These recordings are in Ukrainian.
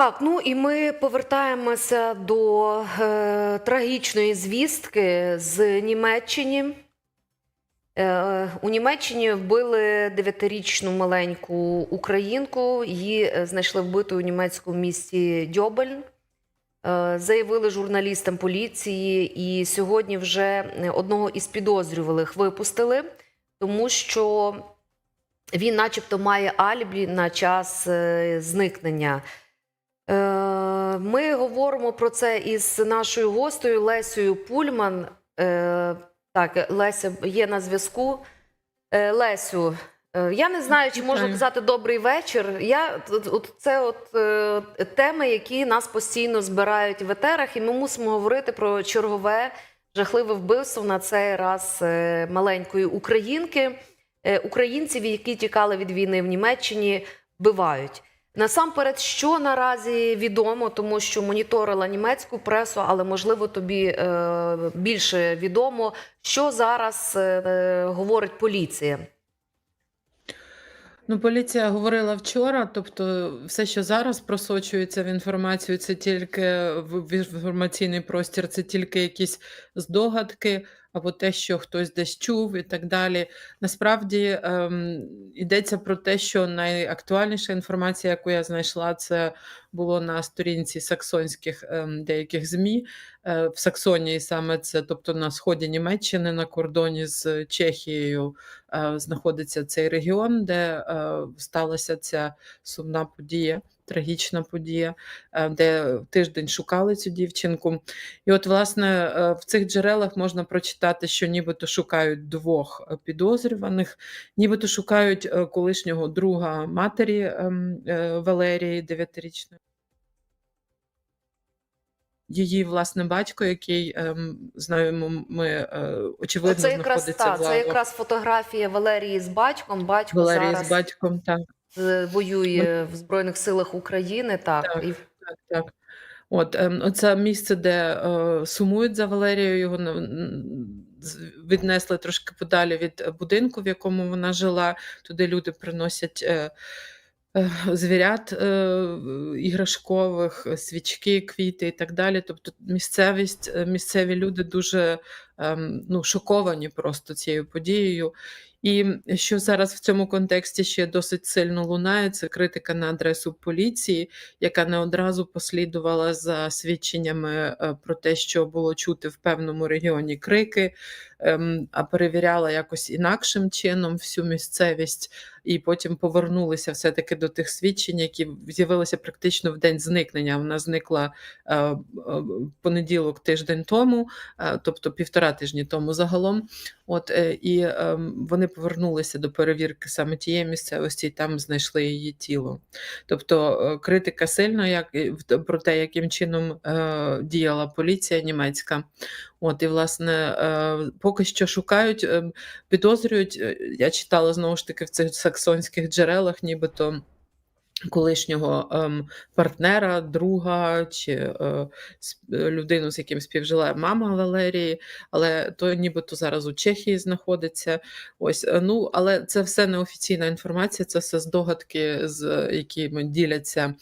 Так, ну і ми повертаємося до е, трагічної звістки з Німеччини. Е, у Німеччині вбили дев'ятирічну маленьку українку. Її е, знайшли вбитою у німецькому місті Дьобельн. Е, заявили журналістам поліції, і сьогодні вже одного із підозрюваних випустили, тому що він, начебто, має алібі на час е, зникнення. Е, Ми говоримо про це із нашою гостею Лесею Пульман. Е, Так, Леся є на зв'язку. Е, Лесю, я не знаю, чи можна казати добрий вечір. Я це от теми, які нас постійно збирають в етерах, і ми мусимо говорити про чергове жахливе вбивство на цей раз маленької українки. Українців, які тікали від війни в Німеччині, вбивають. Насамперед, що наразі відомо, тому що моніторила німецьку пресу, але можливо тобі е, більше відомо, що зараз е, е, говорить поліція. Ну, поліція говорила вчора, тобто все, що зараз просочується в інформацію, це тільки в в інформаційний простір, це тільки якісь здогадки або те, що хтось десь чув і так далі. Насправді ем, йдеться про те, що найактуальніша інформація, яку я знайшла, це було на сторінці саксонських ем, деяких ЗМІ. Е, в Саксонії саме це, тобто на сході Німеччини, на кордоні з Чехією, е, знаходиться цей регіон, де е, сталася ця сумна подія, трагічна подія, е, де тиждень шукали цю дівчинку. І от, власне, е, в цих джерелах можна прочитати, що нібито шукають двох е, підозрюваних, нібито шукають колишнього друга матері ем, Валерії, дев'ятирічної. Її власне батько, який ем, знаємо, ми очевидно це якраз знаходиться та, в це якраз фотографія Валерії з батьком. Батько Валерії зараз з батьком. Так, воює в Збройних силах України. Так, Так. і так, так. От ем, оце місце, де е, сумують за Валерією, його віднесли трошки подалі від е, будинку, в якому вона жила. Туди люди приносять. Е, е, Звірят е, іграшкових, е, свічки, квіти і так далі. Тобто місцевість, е, місцеві люди дуже ем, ну, шоковані просто цією подією. І що зараз в цьому контексті ще досить сильно лунає, це критика на адресу поліції, яка не одразу послідувала за свідченнями е, про те, що було чути в певному регіоні крики, а перевіряла якось інакшим чином всю місцевість, і потім повернулися все-таки до тих свідчень, які з'явилися практично в день зникнення. Вона зникла е, е, понеділок тиждень тому, е, тобто півтора тижні тому загалом. От і ем, вони повернулися до перевірки саме тієї місцевості, і там знайшли її тіло. Тобто критика сильна, як про те, яким чином діяла поліція німецька. От і власне е, поки що шукають, е, підозрюють. е, Я читала знову ж таки в цих саксонських джерелах, нібито. Колишнього ем, партнера, друга чи е, людину, з яким співжила мама Валерії, але то нібито зараз у Чехії знаходиться. Ось е, ну, але це все неофіційна інформація, це все здогадки, з якими діляться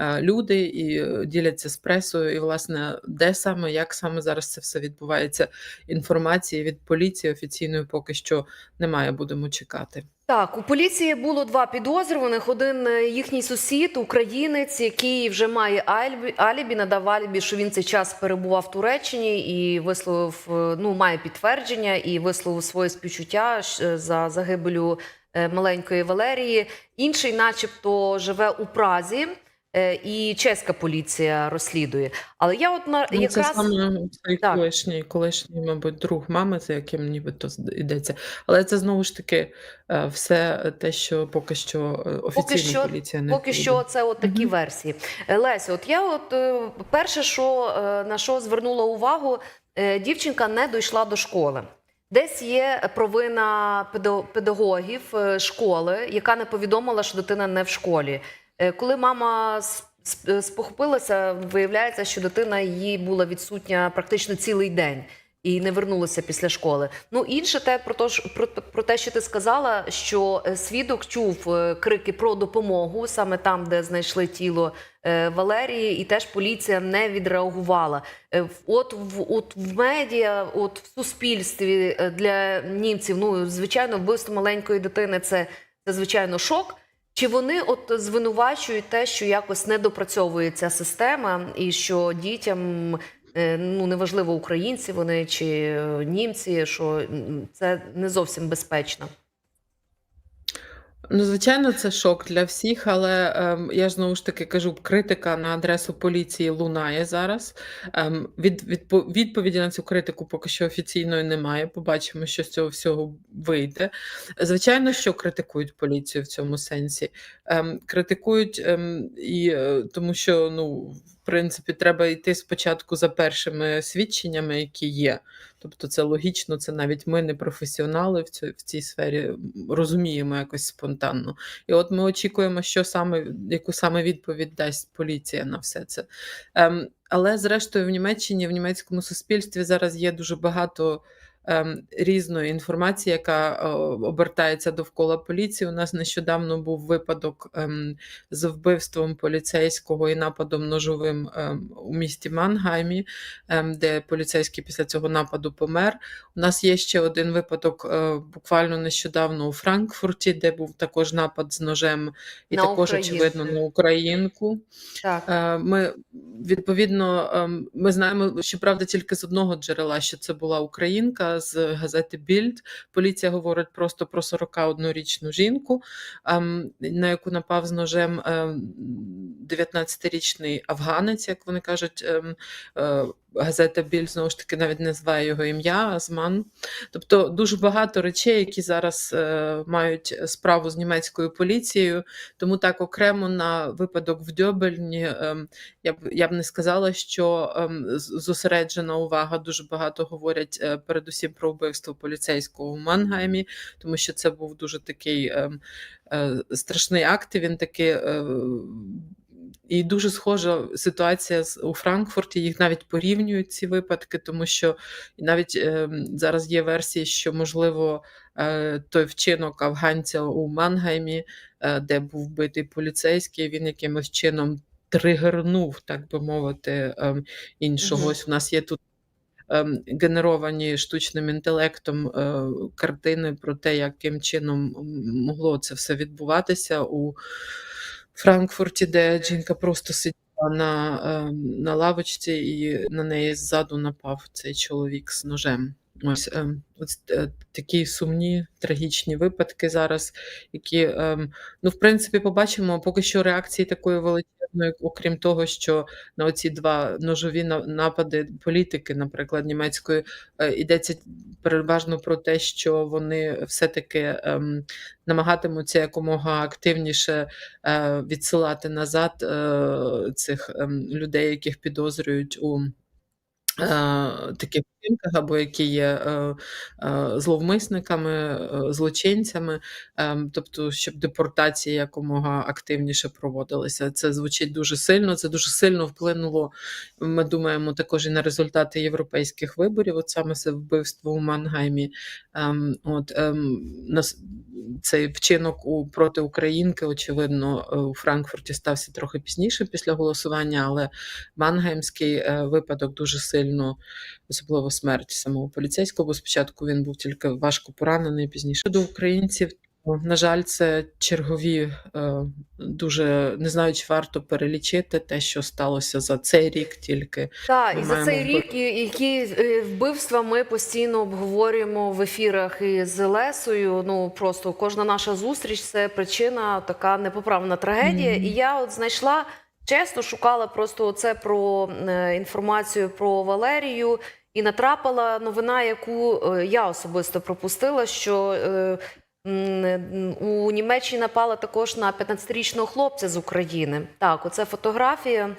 люди і е, діляться з пресою. І, власне, де саме, як саме зараз це все відбувається. Інформації від поліції офіційної поки що немає. Будемо чекати. Так, у поліції було два підозрюваних. Один е, їхній сусід, українець, який вже має альбі, алібі, надав алібі, що він цей час перебував в Туреччині і висловив, е, ну, має підтвердження і висловив своє співчуття за загибелю е, маленької Валерії. Інший, начебто, живе у Празі. Е, І чеська поліція розслідує. Але я от на Ну, якраз Це саме цей Так. колишній, колишній, мабуть, друг мами, за яким нібито йдеться. Але це знову ж таки е, все те, що поки що е, офіційна що- поліція не Поки що це от такі Мгм. версії. Е, Лесю, от я от перше, що на що звернула увагу, дівчинка не дійшла до школи. Десь є провина педагогів школи, яка не повідомила, що дитина не в школі. Е, Коли мама с- спохопилася, виявляється, що дитина її була відсутня практично цілий день. і не вернулися після школи. Ну інше те про те, що- про, про те, що ти сказала, що е, свідок чув е, крики про допомогу саме там, де знайшли тіло е, Валерії, і теж поліція не відреагувала. Е, От в от в медіа, от в суспільстві е, для німців, ну звичайно, вбивство маленької дитини це, це звичайно шок. Чи вони от звинувачують те, що якось не допрацьовує ця система, і що дітям е, ну неважливо українці вони чи е, німці, що це не зовсім безпечно? Ну, звичайно, це шок для всіх, але ем, я ж знову ж таки кажу, критика на адресу поліції лунає зараз. Ем, від, відпо- відповіді на цю критику поки що офіційної немає. Побачимо, що з цього всього вийде. Звичайно, що критикують поліцію в цьому сенсі. Ем, критикують ем, і е, тому, що ну, принципі, треба йти спочатку за першими свідченнями, які є. Тобто, це логічно, це навіть ми, не професіонали в цій, в цій сфері, розуміємо якось спонтанно. І от ми очікуємо, що саме, яку саме відповідь дасть поліція на все це. Ем, але, зрештою, в Німеччині, в німецькому суспільстві зараз є дуже багато. Ем, Різної інформації, яка е, обертається довкола поліції. У нас нещодавно був випадок ем, з вбивством поліцейського і нападом ножовим ем, у місті Мангаймі, де поліцейський після цього нападу помер. У нас є ще один випадок е, буквально нещодавно у Франкфурті, де був також напад з ножем, і На також, українку. очевидно, на українку. Так. Е, Ми відповідно ми знаємо, щоправда, тільки з одного джерела, що це була українка з газети Більд. Поліція говорить просто про 41-річну жінку, ем, на яку напав з ножем ем, 19-річний афганець, як вони кажуть. Е, Газета Біль знову ж таки навіть не називає його ім'я Азман. Тобто дуже багато речей, які зараз е, мають справу з німецькою поліцією. Тому так окремо на випадок в Дьобельні ем, я б я б не сказала, що з- зосереджена увага дуже багато говорять е, передусім про вбивство поліцейського у Мангаймі, тому що це був дуже такий ем, е, страшний акт. і Він таки. Е, і дуже схожа ситуація у Франкфурті. Їх навіть порівнюють ці випадки, тому що навіть е, зараз є версії, що можливо е, той вчинок афганця у Мангаймі, е, де був вбитий поліцейський, він якимось чином тригернув, так би мовити, ем, іншого. Ось у нас є тут. ем, Генеровані штучним інтелектом е, картини про те, яким чином могло це все відбуватися у Франкфурті, де жінка просто сиділа на, ем, на лавочці, і на неї ззаду напав цей чоловік з ножем. Ось ем, ось е, такі сумні, трагічні випадки зараз, які, ем, ну, в принципі, побачимо поки що реакції такої величезної, окрім того, що на оці два ножові на- напади політики, наприклад, німецької, е, йдеться переважно про те, що вони все-таки ем, намагатимуться якомога активніше е, відсилати назад е, цих е, людей, яких підозрюють у е, таких вчинках, або які є е, е, зловмисниками, злочинцями, ем, тобто, щоб депортації якомога активніше проводилися. Це звучить дуже сильно. Це дуже сильно вплинуло. Ми думаємо також і на результати європейських виборів. От саме це вбивство у Мангаймі. Ем, от ем, цей вчинок у проти українки, очевидно, у Франкфурті стався трохи пізніше після голосування, але Мангаймський випадок дуже сильно, особливо смерть самого поліцейського, бо спочатку він був тільки важко поранений, пізніше до українців. На жаль, це чергові е, дуже не знаю, чи варто перелічити те, що сталося за цей рік тільки. Так, Ми і за цей вбив- рік, які е, вбивства ми постійно обговорюємо в ефірах із Лесою. Ну просто кожна наша зустріч це причина, така непоправна трагедія. Мгм. І я от знайшла чесно, шукала просто це про е, інформацію про Валерію. І натрапила новина, яку е, я особисто пропустила, що е, у Німеччині напала також на 15-річного хлопця з України. Так, оце фотографія.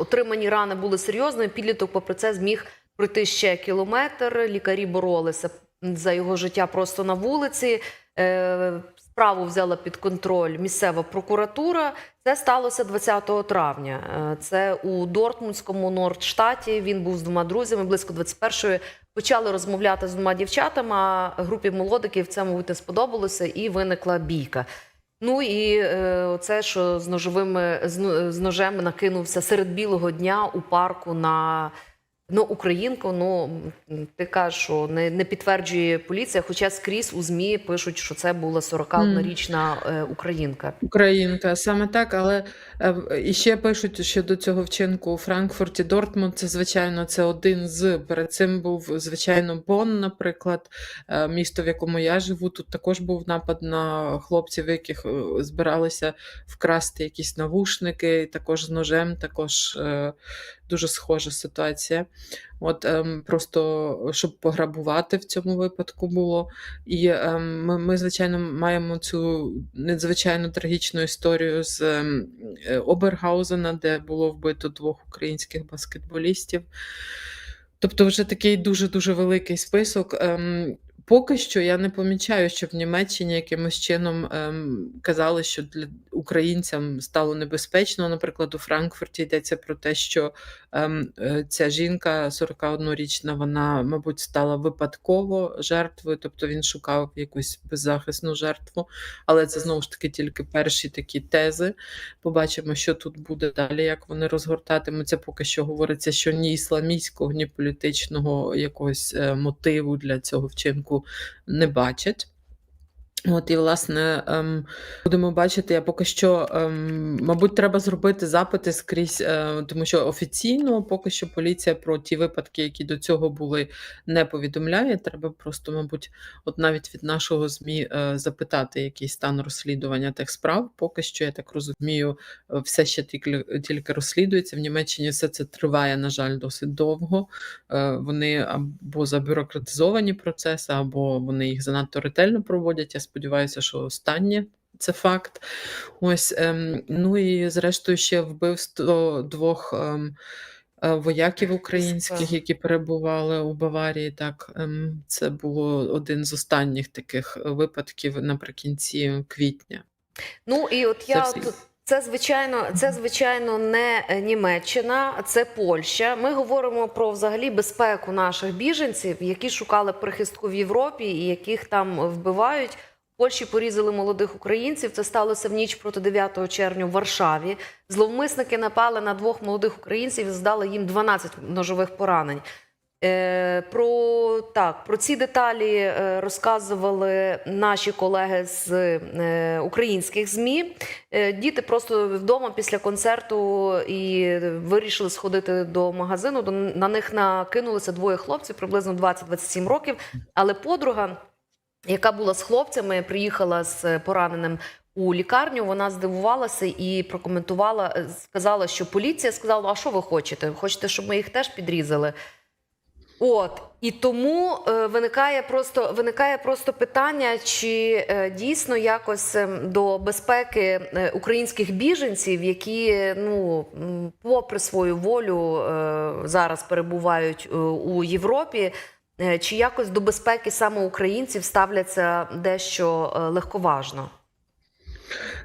Отримані рани були серйозними. Підліток, попри це, зміг пройти ще кілометр. Лікарі боролися за його життя просто на вулиці. Справу взяла під контроль місцева прокуратура. Це сталося 20 травня. Е, Це у Дортмундському Нордштаті. Він був з двома друзями. Близько 21-ї почали розмовляти з двома дівчатами. А групі молодиків це, не сподобалося, і виникла бійка. Ну і е, це, що з ножовими з ножем накинувся серед білого дня у парку на ну, українку. Ну ти кажеш, що не, не підтверджує поліція, хоча скрізь у ЗМІ пишуть, що це була 41-річна е, українка. Українка, саме так, але е, і ще пишуть, що до цього вчинку у Франкфурті Дортмунд, це звичайно це один з. Перед цим був звичайно Бонн, наприклад, е, місто, в якому я живу. Тут також був напад на хлопців, яких збиралися вкрасти якісь навушники, також з ножем, також дуже схожа ситуація. От ем, просто щоб пограбувати в цьому випадку було. І ем, ми, ми, звичайно, маємо цю надзвичайно трагічну історію з ем, е, Обергаузена, де було вбито двох українських баскетболістів. Тобто, вже такий дуже-дуже великий список. Ем, Поки що я не помічаю, що в Німеччині якимось чином ем, казали, що для українцям стало небезпечно. Наприклад, у Франкфурті йдеться про те, що ем, е, ця жінка 41-річна, вона, мабуть, стала випадково жертвою, тобто він шукав якусь беззахисну жертву. Але це знову ж таки тільки перші такі тези. Побачимо, що тут буде далі, як вони розгортатимуться. Поки що говориться, що ні ісламістського, ні політичного якогось е, мотиву для цього вчинку не бачать. От і власне ем, будемо бачити. Я поки що, ем, мабуть, треба зробити запити скрізь, е, тому що офіційно поки що поліція про ті випадки, які до цього були, не повідомляє. Треба просто, мабуть, от навіть від нашого змі е, запитати, який стан розслідування тих справ. Поки що, я так розумію, е, все ще тільки, тільки розслідується. В Німеччині все це триває, на жаль, досить довго. Е, Вони або забюрократизовані процеси, або вони їх занадто ретельно проводять. Сподіваюся, що останнє це факт. Ось, ем, ну і зрештою ще вбивство двох ем, е, вояків українських, які перебували у Баварії. Так, ем, це було один з останніх таких випадків наприкінці квітня. Ну і от я всі. от, це звичайно, це звичайно не Німеччина, це Польща. Ми говоримо про взагалі безпеку наших біженців, які шукали прихистку в Європі і яких там вбивають. Польщі порізали молодих українців. Це сталося в ніч проти 9 червня в Варшаві. Зловмисники напали на двох молодих українців і здали їм 12 ножових поранень. Е, Про так про ці деталі е, розказували наші колеги з е, українських змі. Е, Діти просто вдома після концерту і вирішили сходити до магазину. До- На них накинулися двоє хлопців, приблизно 20-27 років. Але подруга, яка була з хлопцями, приїхала з пораненим. У лікарню вона здивувалася і прокоментувала, е, сказала, що поліція сказала: а що ви хочете? Хочете, щоб ми їх теж підрізали? От і тому е, виникає просто виникає просто питання, чи е, дійсно якось ем, до безпеки е, українських біженців, які ну попри свою волю е, зараз перебувають е, у Європі, е, чи якось до безпеки саме українців ставляться дещо е, легковажно?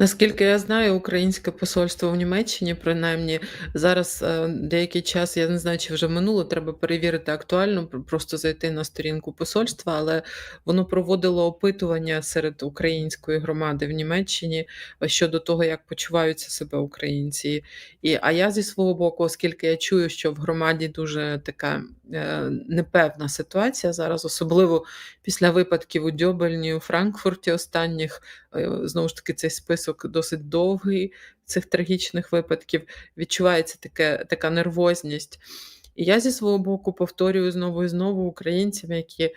Наскільки я знаю, українське посольство в Німеччині, принаймні, зараз е, деякий час, я не знаю, чи вже минуло, треба перевірити актуально, просто зайти на сторінку посольства, але воно проводило опитування серед української громади в Німеччині е, щодо того, як почуваються себе українці. І, а я зі свого боку, оскільки я чую, що в громаді дуже така е, непевна ситуація зараз, особливо після випадків у Дьобельні, у Франкфурті останніх, Е, Знову ж таки, цей список досить довгий цих трагічних випадків. Відчувається таке, така нервозність. І я зі свого боку повторюю знову і знову українцям, які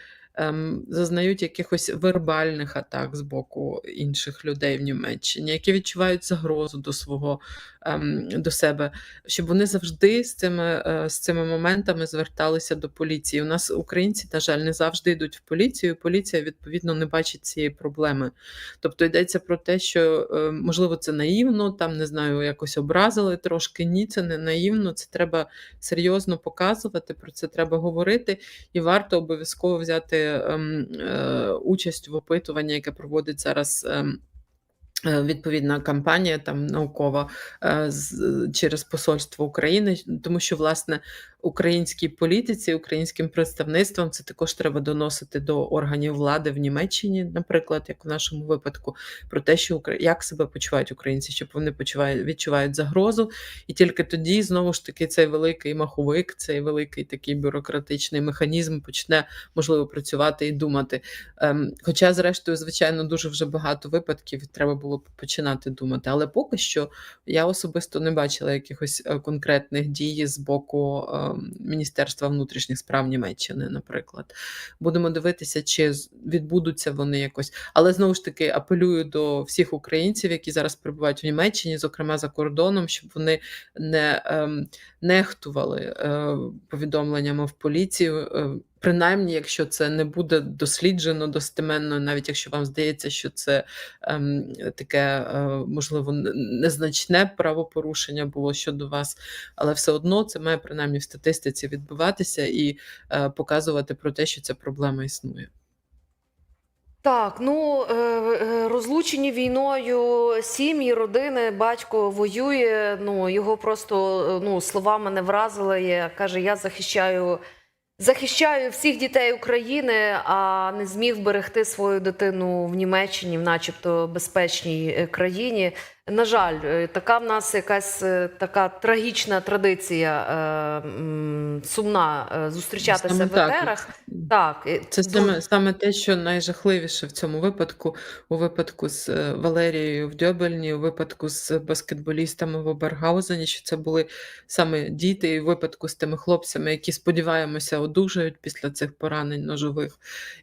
зазнають якихось вербальних атак з боку інших людей в Німеччині, які відчувають загрозу до свого ем, до себе, щоб вони завжди з цими, е, з цими моментами зверталися до поліції. У нас українці, на жаль, не завжди йдуть в поліцію. Поліція відповідно не бачить цієї проблеми. Тобто йдеться про те, що е, можливо це наївно, там не знаю, якось образили трошки. Ні, це не наївно. Це треба серйозно показувати. Про це треба говорити, і варто обов'язково взяти ем, е, участь в опитуванні, яке проводить зараз. ем, е, Відповідна кампанія там наукова е, через посольство України, тому що власне українській політиці, українським представництвам це також треба доносити до органів влади в Німеччині, наприклад, як в нашому випадку, про те, що як себе почувають українці, щоб вони почувають відчувають загрозу, і тільки тоді знову ж таки цей великий маховик, цей великий такий бюрократичний механізм почне можливо працювати і думати. Ем, Хоча, зрештою, звичайно, дуже вже багато випадків треба було починати думати. Але поки що я особисто не бачила якихось е, конкретних дій з боку ем, Міністерства внутрішніх справ Німеччини, наприклад. Будемо дивитися, чи відбудуться вони якось. Але знову ж таки апелюю до всіх українців, які зараз перебувають в Німеччині, зокрема за кордоном, щоб вони не ем, нехтували е, повідомленнями в поліцію. Принаймні, якщо це не буде досліджено достеменно, навіть якщо вам здається, що це ем, таке, е, можливо, незначне правопорушення було щодо вас, але все одно це має принаймні в статистиці відбуватися і е, показувати про те, що ця проблема існує. Так, ну е, е, розлучені війною сім'ї, родини, батько воює. Ну його просто е, ну словами не вразили. Каже, я захищаю, захищаю всіх дітей України, а не зміг берегти свою дитину в Німеччині, в начебто безпечній е, країні. На жаль, е, така в нас якась е, така трагічна традиція, сумна е, зустрічатися Саме в так. етерах. Так, е, Це саме, саме те, що найжахливіше в цьому випадку, у випадку з е, Валерією в Дьобельні, у випадку з баскетболістами в Обергаузені, що це були саме діти, і в випадку з тими хлопцями, які сподіваємося одужають після цих поранень ножових.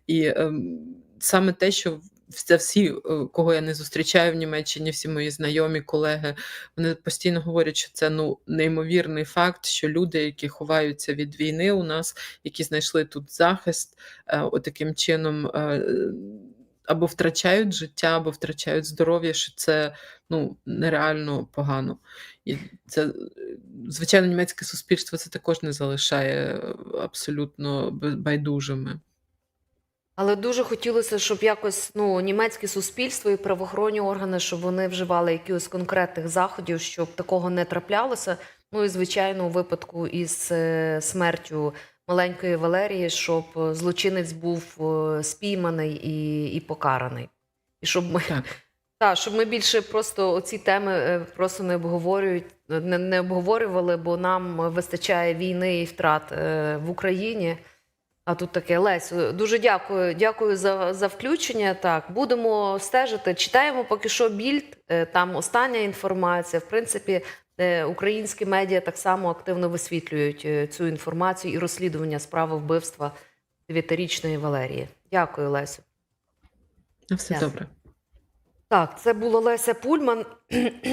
І ем, саме те, що це всі, е, кого я не зустрічаю в Німеччині, всі мої знайомі, колеги, вони постійно говорять, що це ну неймовірний факт, що люди, які ховаються від війни у нас, які знайшли тут захист, е, отаким чином е, або втрачають життя, або втрачають здоров'я, що це ну, нереально погано. І це, звичайно, німецьке суспільство це також не залишає абсолютно байдужими. Але дуже хотілося, щоб якось ну німецьке суспільство і правоохоронні органи, щоб вони вживали якихось конкретних заходів, щоб такого не траплялося. Ну і звичайно, у випадку із е, смертю маленької Валерії, щоб е, злочинець був е, спійманий і, і покараний. І щоб ми Так. так, щоб ми більше просто оці теми просто не обговорюють, не, не обговорювали, бо нам вистачає війни і втрат в Україні. А тут таке Лесь, дуже дякую. Дякую за, за включення. Так, будемо стежити. Читаємо поки що більд. е, Там остання інформація. В принципі, е, українські медіа так само активно висвітлюють е, цю інформацію і розслідування справи вбивства дев'ятирічної Валерії. Дякую, Лесю. На все Дякую. добре. Так, це була Леся Пульман,